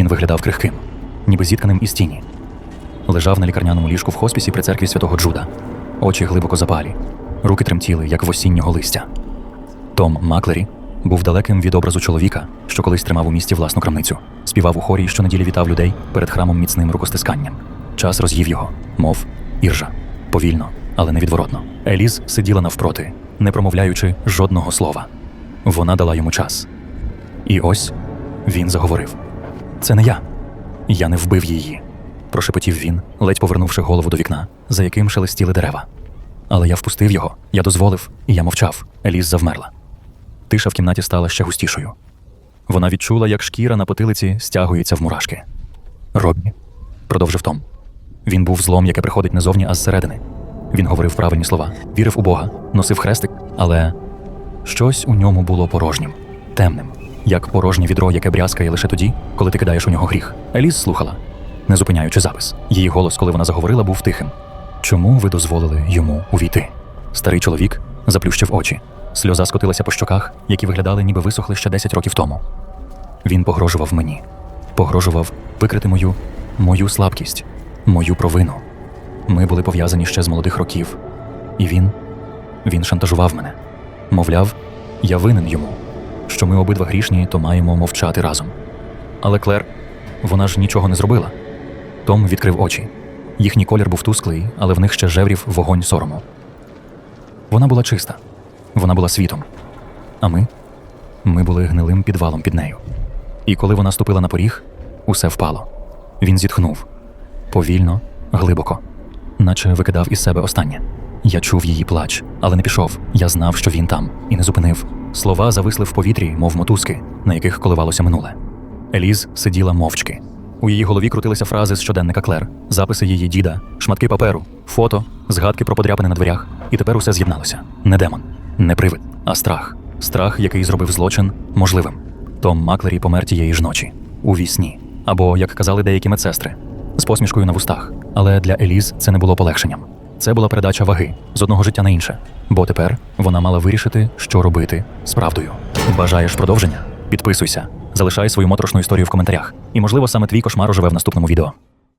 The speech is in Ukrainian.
Він виглядав крихким, ніби зітканим із тіні. Лежав на лікарняному ліжку в хоспісі при церкві святого Джуда. Очі глибоко запалі, руки тремтіли, як в осіннього листя. Том Маклері був далеким від образу чоловіка, що колись тримав у місті власну крамницю, співав у хорі і щонеділі вітав людей перед храмом міцним рукостисканням. Час роз'їв його, мов іржа, повільно, але невідворотно. Еліз сиділа навпроти, не промовляючи жодного слова. Вона дала йому час. І ось він заговорив: Це не я. Я не вбив її. прошепотів він, ледь повернувши голову до вікна, за яким шелестіли дерева. Але я впустив його, я дозволив, і я мовчав. Еліз завмерла. Тиша в кімнаті стала ще густішою. Вона відчула, як шкіра на потилиці стягується в мурашки. Робі, продовжив Том. Він був злом, яке приходить не зовні, а зсередини. Він говорив правильні слова, вірив у Бога, носив хрестик, але щось у ньому було порожнім, темним, як порожнє відро, яке брязкає лише тоді, коли ти кидаєш у нього гріх. Еліс слухала, не зупиняючи запис. Її голос, коли вона заговорила, був тихим. Чому ви дозволили йому увійти? Старий чоловік заплющив очі. Сльоза скотилася по щоках, які виглядали, ніби висохли ще 10 років тому. Він погрожував мені, погрожував викрити мою, мою слабкість, мою провину. Ми були пов'язані ще з молодих років. І він, він шантажував мене. Мовляв, я винен йому, що ми обидва грішні, то маємо мовчати разом. Але Клер, вона ж нічого не зробила. Том відкрив очі. Їхній колір був тусклий, але в них ще жеврів вогонь сорому. Вона була чиста, вона була світом. А ми? Ми були гнилим підвалом під нею. І коли вона ступила на поріг, усе впало. Він зітхнув повільно, глибоко, наче викидав із себе останнє. Я чув її плач, але не пішов. Я знав, що він там, і не зупинив. Слова зависли в повітрі, мов мотузки, на яких коливалося минуле. Еліз сиділа мовчки. У її голові крутилися фрази з щоденника Клер, записи її діда, шматки паперу, фото, згадки про подряпини на дверях. І тепер усе з'єдналося. Не демон, не привид, а страх. Страх, який зробив злочин можливим. Том Маклері помер тієї ж ночі, у вісні. Або, як казали деякі медсестри, з посмішкою на вустах. Але для Еліз це не було полегшенням. Це була передача ваги з одного життя на інше. Бо тепер вона мала вирішити, що робити з правдою. Бажаєш продовження? Підписуйся, залишай свою моторошну історію в коментарях. І, можливо, саме твій кошмар оживе в наступному відео.